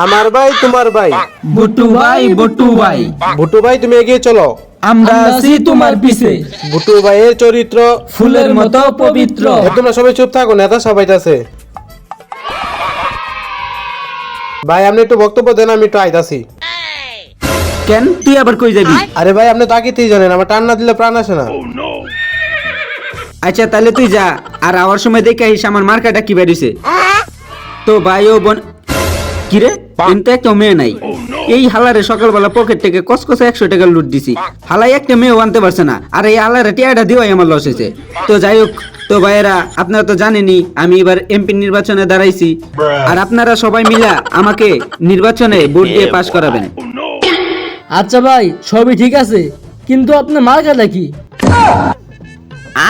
আমার ভাই তোমার ভাই। বটু ভাই বটু ভাই। ভুটু ভাই তুমি এগিয়ে চলো। আমরা আছি তোমার পিছে। ভুটু ভাইয়ের চরিত্র ফুলের মতো পবিত্র। এ, তোমরা সবাই চুপ থাকো নেতা সবাই আছে ভাই আপনি একটু বক্তব্য দেন আমি একটু আইতাছি। কেন? তুই আবার কই যাবি? আরে ভাই আপনি তাকিতেই জানেন আমার টান না দিলে প্রাণ আসে না। আচ্ছা তাহলে তুই যা আর আওয়ার সময় দেখে আইস আমার মার্কাটা কি বেরিয়েছে। তো ভাই ও বোন কিরে কিন্তু একটা মেয়ে নাই। এই হালারে সকালবেলা পকেট থেকে কসকসে একশো টাকা লুট দিছি। হালাই একটা মেয়েও আনতে পারছে না। আর এই হালারে টিয়াটা দিওয়াই আমার লস হয়েছে। তো যাই হোক তো ভাইয়েরা আপনারা তো জানেনই আমি এবার এমপি নির্বাচনে দাঁড়াইছি। আর আপনারা সবাই মিলা আমাকে নির্বাচনে ভোট দিয়ে পাশ করাবেন। আচ্ছা ভাই সবই ঠিক আছে। কিন্তু আপনার মার্কাটা কি?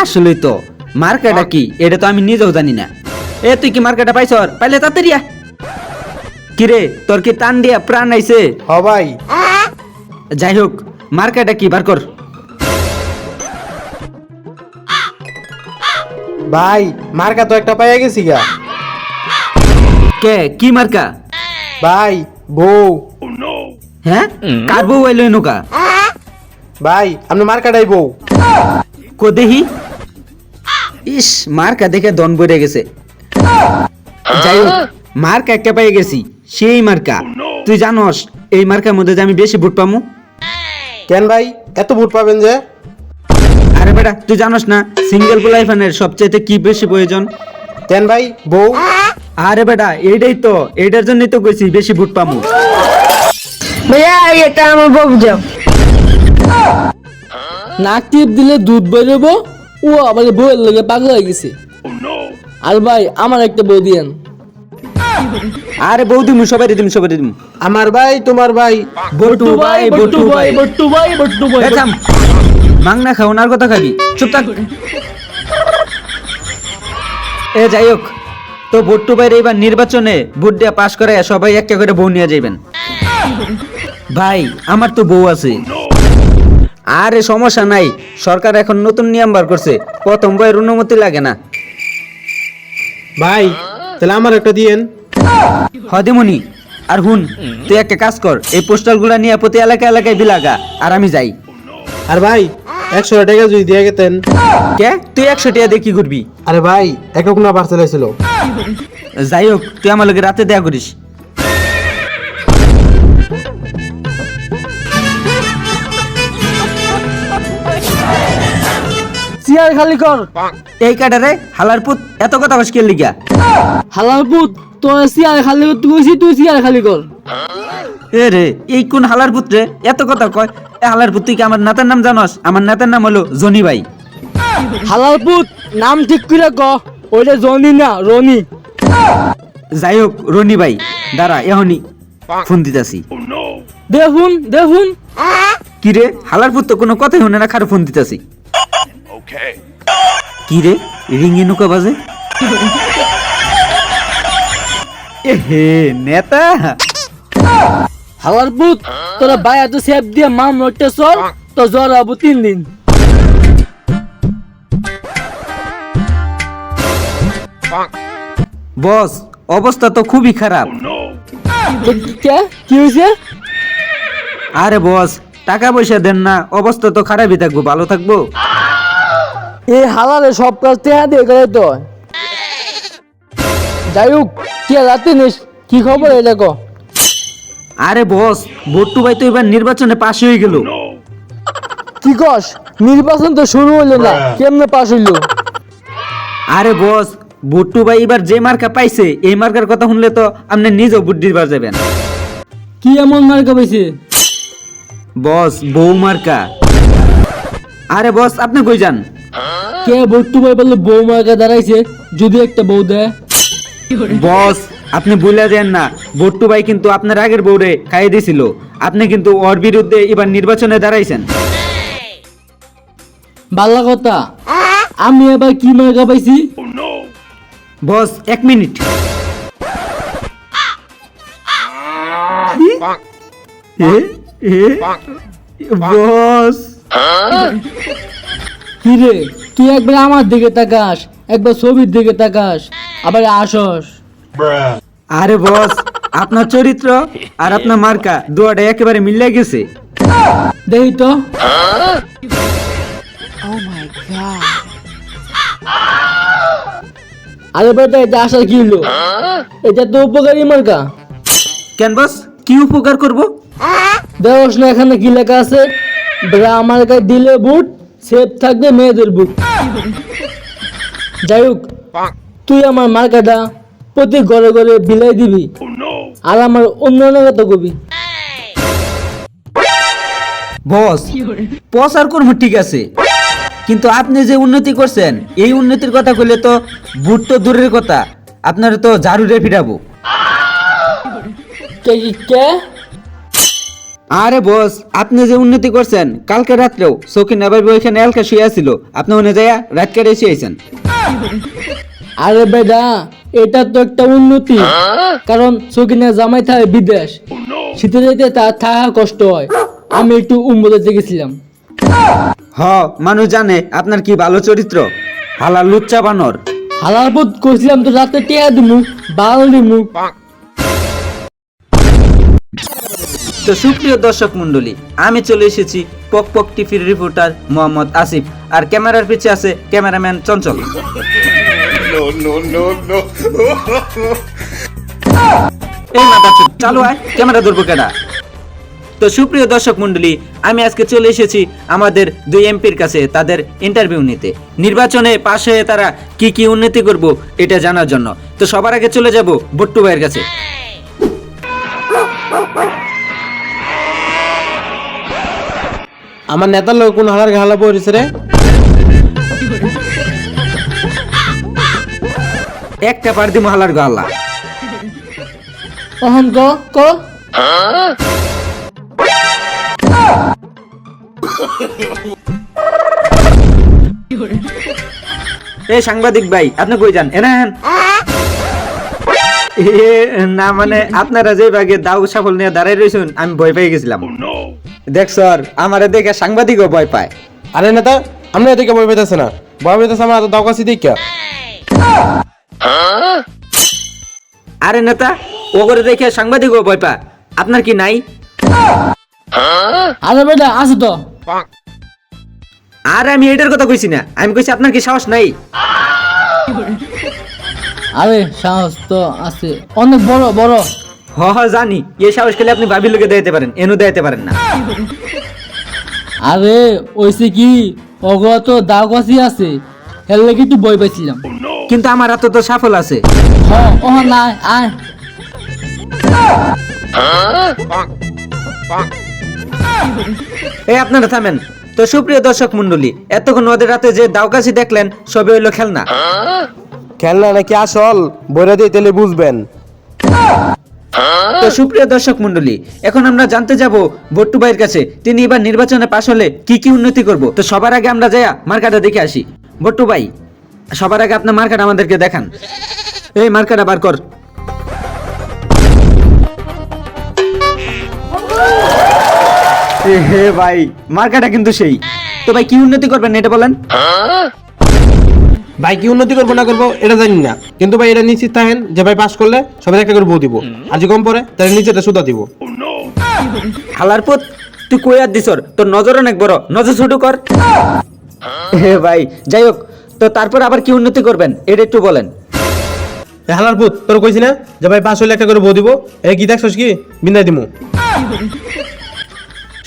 আসলে তো মার্কাটা কি? এটা তো আমি নিজেও জানি না। এ তুই কি মার্কাটা পাইছ? পাইলে তাড়াতাড়ি আয়। কিরে তোর কি টান দিয়া প্রাণ আইছে? হ ভাই যাই হোক মার্কাটা কি বার কর। ভাই মার্কা তো একটা পাইয়া গেছি গা। কে কি মার্কা? ভাই বউ। হ্যাঁ? কার বউ আইলো নৌকা ভাই আপনি মার্কাটাই বউ। কো দেহি? ইস মার্কা দেখে দন বইরে গেছে। যাই হোক মার্কা একটা পাই গেছি। সেই মার্কা। তুই জানস এই মার্কার মধ্যে যে আমি বেশি ভোট পামু? কেন ভাই? এত ভোট পাবেন যে? আরে বেটা তুই জানোস না সিঙ্গেল লাইফানের সবচেয়ে কি বেশি প্রয়োজন? কেন ভাই? বউ? আরে বেটা এইটাই তো এইটার জন্যই তো কইছি বেশি ভোট পামু। ভাইয়া এটা আমার বউ যাও নাক টিপ দিলে দুধ বেরোবো ও আবার বউয়ের লেগে পাগল হয়ে গেছে। আর ভাই আমার একটা বউ দিয়েন। আরে বৌদি মু সবাই দিম সবাই দিম। আমার ভাই তোমার ভাই বটু ভাই বটু ভাই। বট্টু ভাই বট্টু ভাই। থাম। মাংনা খাও ওনার কথা খাবি। চুপ থাক। এ যাই হোক। তো বট্টু ভাইয়ের এইবার নির্বাচনে ভোট দিয়ে পাশ করে সবাই একটা করে বউ নিয়ে যাবেন ভাই আমার তো বউ আছে। আরে সমস্যা নাই। সরকার এখন নতুন নিয়ম বার করছে। প্রথম বইয়ের অনুমতি লাগে না। ভাই তাহলে আমার একটা দিয়েন। হদিমনি আর হুন তুই একটা কাজ কর এই পোস্টারগুলো নিয়ে প্রতি এলাকা এলাকায় বিলাগা আর আমি যাই। আর ভাই একশো টাকা যদি দিয়ে গেতেন। কে? তুই একশো টাকা দিয়ে কি করবি? আরে ভাই একক না পার্সেল হয়েছিল যাই হোক তুই আমার লোকের রাতে দেয়া করিস। চেয়ার খালি কর। এই কাটারে হালার পুত এত কথা কসকের লিগা? হালার পুত তোর চেয়ার খালি করতে কইছি তুই চেয়ার খালি কর। এ রে এই কোন হালার পুত রে? এত কথা কয় এ হালার পুত তুই কি আমার নেতার নাম জানস? আমার নেতার নাম হলো জনি ভাই। হালার পুত নাম ঠিক করে ক ওইটা জনি না রনি। যাই হোক রনি ভাই দাঁড়া এহনি ফোন দিতাছি। দেখুন দেখুন। কি রে হালার পুত তো কোনো কথাই শুনে না খারো ফোন দিতাছি। কি রে নৌকা বাজে? এ হে নেতা। হালার পুত তোরা ভাই এত সেপ দিয়ে মাম রটে চল তো জ্বর হব তিন দিন। বস অবস্থা তো খুবই খারাপ। কি হয়েছে? আরে বস টাকা পয়সা দেন না অবস্থা তো খারাপই থাকব ভালো থাকব। এই হালারে সব কাজ টেহা দিয়ে গেলে তো। যাই হোক কে রাতে নিস? কি খবর এটা কো আরে বস বট্টু ভাই তো এবার নির্বাচনে পাশ হয়ে গেল। কি কস? নির্বাচন তো শুরু হইল না কেমনে পাস হইল? আরে বস বট্টু ভাই এবার যে মার্কা পাইছে এই মার্কার কথা শুনলে তো আপনি নিজেও বুদ্ধি দিবার যাবেন। কি এমন মার্কা পাইছে? বস বউ মার্কা। আরে বস আপনি কই যান? কে বট্টু ভাই বলল বউ মার্কা দাঁড়াইছে যদি একটা বউ দেয়। বস আপনি ভুলে যান না। বট্টু ভাই কিন্তু আপনার আগের বউরে খাইয়ে দিছিল। আপনি কিন্তু ওর বিরুদ্ধে এবার নির্বাচনে দাঁড়াইছেন। ভালো কথা আমি এবার কি মার্কা পাইছি? বস এক মিনিট। এ? এ? বস। কি রে তুই একবার আমার দিকে তাকাস একবার ছবির দিকে তাকাস আবার আসস। আরে বস আপনার চরিত্র আর আপনার মার্কা দুয়াটা একেবারে মিলে গেছে। দেখি তো। আরে বেটা এটা আসার কি হলো? এটা তো উপকারী মার্কা। কেন বস কি উপকার করব? দেখোস না এখানে কি লেখা আছে? ব্রা আমার গায়ে দিলে বুট সেফ থাকবে মেয়েদের বুট যাই হোক তুই আমার মার্কাটা প্রতি ঘরে ঘরে বিলাই দিবি আর আমার অন্য অন্য কথা কবি। বস প্রচার ঠিক আছে। কিন্তু আপনি যে উন্নতি করছেন এই উন্নতির কথা কইলে তো বুট তো দূরের কথা। আপনার তো ঝাড়ুরে ফিরাবো। কে কে? আরে বস আপনি যে উন্নতি করছেন কালকে রাত্রেও সকিন আবার ওইখানে এলকা শুয়ে ছিল আপনি ওখানে যাইয়া রাত কেটে এসে আইছেন। আরে বেডা এটা তো একটা উন্নতি। কারণ সকিনা জামাই থাকে বিদেশ। শীতে যেতে তার থাকা কষ্ট হয়। আমি একটু উম্মতে গেছিলাম হ মানুষ জানে আপনার কি ভালো চরিত্র। হালাল লুচ্চা বানর। হালার পথ কইছিলাম তো রাতে টিয়া দিমু বাল দিমু। তো সুপ্রিয় দর্শক মন্ডলী আমি চলে এসেছি পক পক টিভির রিপোর্টার মোহাম্মদ আসিফ। আর ক্যামেরার পিছে আছে ক্যামেরাম্যান চঞ্চল। এই মাথা চালু আয় ক্যামেরা ধরবো কেডা? তো সুপ্রিয় দর্শক মন্ডলী আমি আজকে চলে এসেছি আমাদের দুই এমপির কাছে তাদের ইন্টারভিউ নিতে। নির্বাচনে পাশ হয়ে তারা কি কি উন্নতি করব এটা জানার জন্য। তো সবার আগে চলে যাব বট্টু ভাইয়ের কাছে। আমার নেতার লোক কোন হালার ঘালা পড়েছে রে। একটা পার দি মহালার গাল্লা অহন ক ক। এই সাংবাদিক ভাই আপনি কই যান? এনা। এ, না মানে আপনারা যে ভাগে দাও সফল নিয়ে দাঁড়াই রয়েছেন আমি ভয় পেয়ে গেছিলাম। দেখ স্যার আমারে দেখে সাংবাদিকও ভয় পায়। আরে নেতা আমরা এদিকে বই পেতেছে না। বই পেতেছে আমার দাও কাছে দেখা আরে নেতা ও করে দেখে সাংবাদিকও ভয় পায়। আপনার কি নাই? আরে বেটা আছে তো। আর আমি এটার কথা কইছি না আমি কইছি আপনার কি সাহস নাই? আরে সাহস তো আছে। অনেক বড় বড়। হ হ জানি। এই সাহস খেলে আপনি ভাবির লোকে দিতে পারেন এনু দিতে পারেন না। আরে ওইসে কি? তো দাও আছে হেল লাগি একটু বই পাইছিলাম। কিন্তু আমার হাতে তো সফল আছে। হ ও না আয়। এই আপনারা থামেন। তো সুপ্রিয় দর্শক মন্ডলী এতক্ষণ ওদের রাতে যে দাওকাশি দেখলেন সবই হইল খেলনা। খেলনা নাকি আসল? বইরা দিয়ে তাহলে বুঝবেন। তো সুপ্রিয় দর্শক মন্ডলী এখন আমরা জানতে যাব বট্টু ভাইয়ের কাছে, তিনি এবার নির্বাচনে পাশ হলে কি কি উন্নতি করব। তো সবার আগে আমরা যাইয়া মার্কাটা দেখে আসি। বট্টু ভাই, সবার আগে আপনার মার্কাটা আমাদেরকে দেখান। এই মার্কাটা বার কর। হে ভাই, মার্কাটা কিন্তু সেই। তো ভাই, কি উন্নতি করবেন এটা বলেন? ভাই কি উন্নতি করব না করব এটা জানি না। কিন্তু ভাই এটা নিশ্চিত থাকেন যে ভাই পাস করলে সবাই একটা করে বউ দিব। আর যে কম পরে তাহলে নিচেটা সুতা দিব। হালার পুত তুই কই আর দিছর তোর নজর অনেক বড়। নজর ছোট কর। হে ভাই যাই হোক তো তারপর আবার কি উন্নতি করবেন? এটা একটু বলেন। এ হালার পুত তোর কইছি না যে ভাই পাস হলে একটা করে বউ দিব। এ কি দেখছস কি? বিন্দাই দিমু।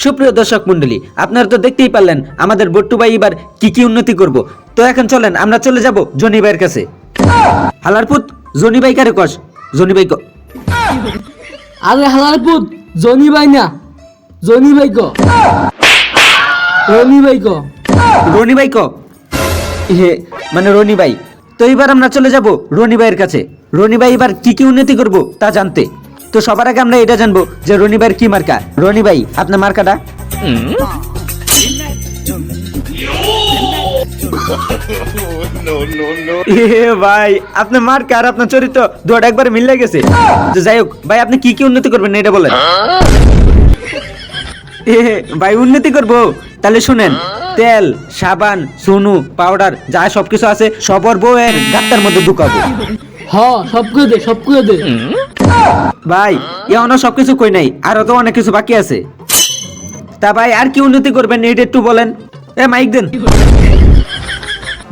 সুপ্রিয় দর্শক মন্ডলী আপনারা তো দেখতেই পারলেন আমাদের বট্টু ভাই এবার কি কি উন্নতি করব। তো এখন চলেন আমরা চলে যাব জনি ভাইয়ের কাছে। হালার পুত জনি ভাই কারে কস? জনি ভাই ক। আরে হালার পুত জনি ভাই না। জনি ভাই ক। রনি ভাই ক। রনি ভাই ক? হে মানে রনি ভাই। তো এবার আমরা চলে যাব রনি ভাইয়ের কাছে। রনি ভাই এবার কি কি উন্নতি করব তা জানতে। তো সবার আগে আমরা এটা জানব যে রনি ভাইয়ের কি মার্কা। রনি ভাই আপনার মার্কাটা? এ ভাই আপনার মার্কা আর আপনার চরিত্র দুটো একবার মিলে গেছে। তো যাই হোক ভাই আপনি কি কি উন্নতি করবেন এটা বলেন। এ ভাই উন্নতি করব। তাহলে শুনেন তেল সাবান সুনু পাউডার যা সবকিছু আছে সবর বউয়ের গাত্তার মধ্যে ঢুকাবো। হ সব করে দে সব করে দে। ভাই এখনও সবকিছু কই নাই আরও তো অনেক কিছু বাকি আছে। তা ভাই আর কি উন্নতি করবেন এটা একটু বলেন। এ মাইক দেন।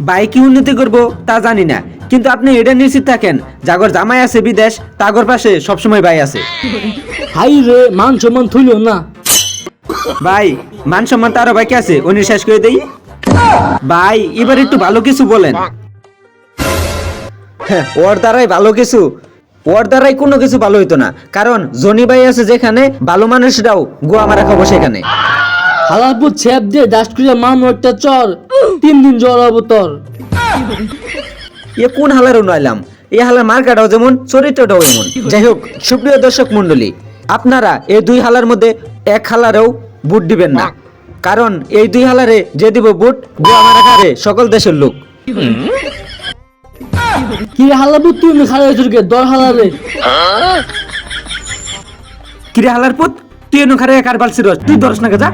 ভাই কি উন্নতি করব তা জানি না। কিন্তু আপনি এটা নিশ্চিত থাকেন জাগর জামাই আছে বিদেশ তাগর পাশে সবসময় ভাই আছে। হাই রে মান সম্মান থইল না। ভাই মান সম্মান তারও বাকি আছে উনি শেষ করে দেই। ভাই এবার একটু ভালো কিছু বলেন। হ্যাঁ, ওর দ্বারাই ভালো কিছু। ওর দ্বারাই কোনো কিছু ভালো হইতো না। কারণ জনি ভাই আছে যেখানে ভালো মানুষরাও গোয়া মারা খাব সেখানে। হালারপুর ছেপ দিয়ে ডাস্ট করে মারমু একটা চর তিন দিন জ্বর হব তোর। এ কোন হালার উনাইলাম এই হালার মার্কাটাও যেমন চরিত্রটাও এমন। যাই হোক সুপ্রিয় দর্শক মন্ডলী আপনারা এই দুই হালার মধ্যে এক হালারেও বুট দিবেন না। কারণ এই দুই হালারে যে দিব বুট গোয়া মারা খাবে সকল দেশের লোক। কি রে হালারপুর তুই খারাপ হয়েছিস কে? দর হালারে। কিরে হালার পুত? তুই এনে খারে কার বালছিস তুই দরস না যা।